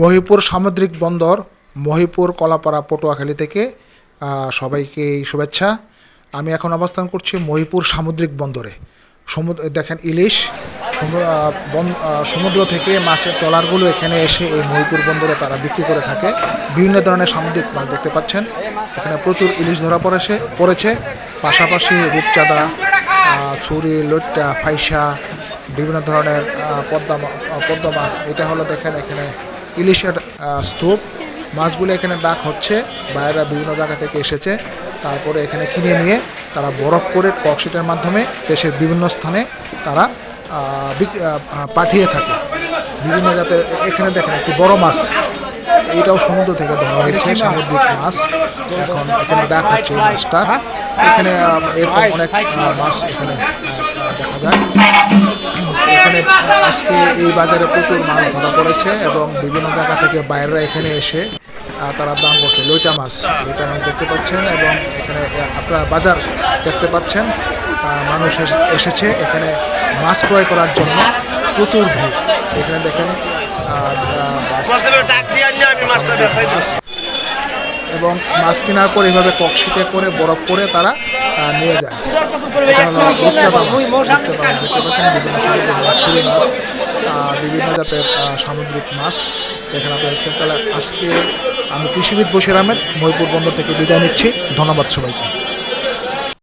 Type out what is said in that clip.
মহিপুর সামুদ্রিক বন্দর, মহিপুর, কলাপাড়া, পটুয়াখালী থেকে সবাইকে শুভেচ্ছা। আমি এখন অবস্থান করছি মহিপুর সামুদ্রিক বন্দরে। সমুদ্র, দেখেন ইলিশ সমুদ্র থেকে মাছের ট্রলারগুলো এখানে এসে এই মহিপুর বন্দরে তারা বিক্রি করে থাকে। বিভিন্ন ধরনের সামুদ্রিক মাছ দেখতে পাচ্ছেন। এখানে প্রচুর ইলিশ ধরা পড়েছে পড়েছে। পাশাপাশি রূপচাঁদা ছুরি লইট্টা ফাইসা, বিভিন্ন ধরনের পদ্মা পদ্মা মাছ। এটা হলো দেখেন এখানে ইলিশের স্তূপ। মাছগুলো এখানে ডাক হচ্ছে, বাইরেরা বিভিন্ন জায়গা থেকে এসেছে। তারপরে এখানে কিনে নিয়ে তারা বরফ করে ককশিটের মাধ্যমে দেশের বিভিন্ন স্থানে তারা পাঠিয়ে থাকে। বিভিন্ন জাতের, এখানে দেখেন একটি বড় মাছ। এইটাও সমুদ্র থেকে ধরা হয়েছে, সামুদ্রিক মাছ। এখন এখানে ডাক হচ্ছে এই মাছটা। এখানে এরকম অনেক মাছ এখানে দেখা যায়। এখানে আজকে এই বাজারে প্রচুর মাছ ধরা পড়েছে এবং বিভিন্ন জায়গা থেকে বাইরেরা এখানে এসে তারা দাম করছে। লইটা মাছ লইটা মাছ দেখতে পাচ্ছেন এবং এখানে আপনারা বাজার দেখতে পাচ্ছেন মানুষ এস- এসেছে এখানে মাছ ক্রয় করার জন্য। প্রচুর ভিড়। এখানে দেখেন এবং মাছ কেনার পর এইভাবে ককশিটে করে বরফ করে তারা নিয়ে বিভিন্ন জাতের সামুদ্রিক মাছ এখানে আপনার আজকে আমি কৃষিবিদ বসির আহমেদ মহিপুর বন্দর থেকে বিদায় নিচ্ছি ধন্যবাদ সবাইকে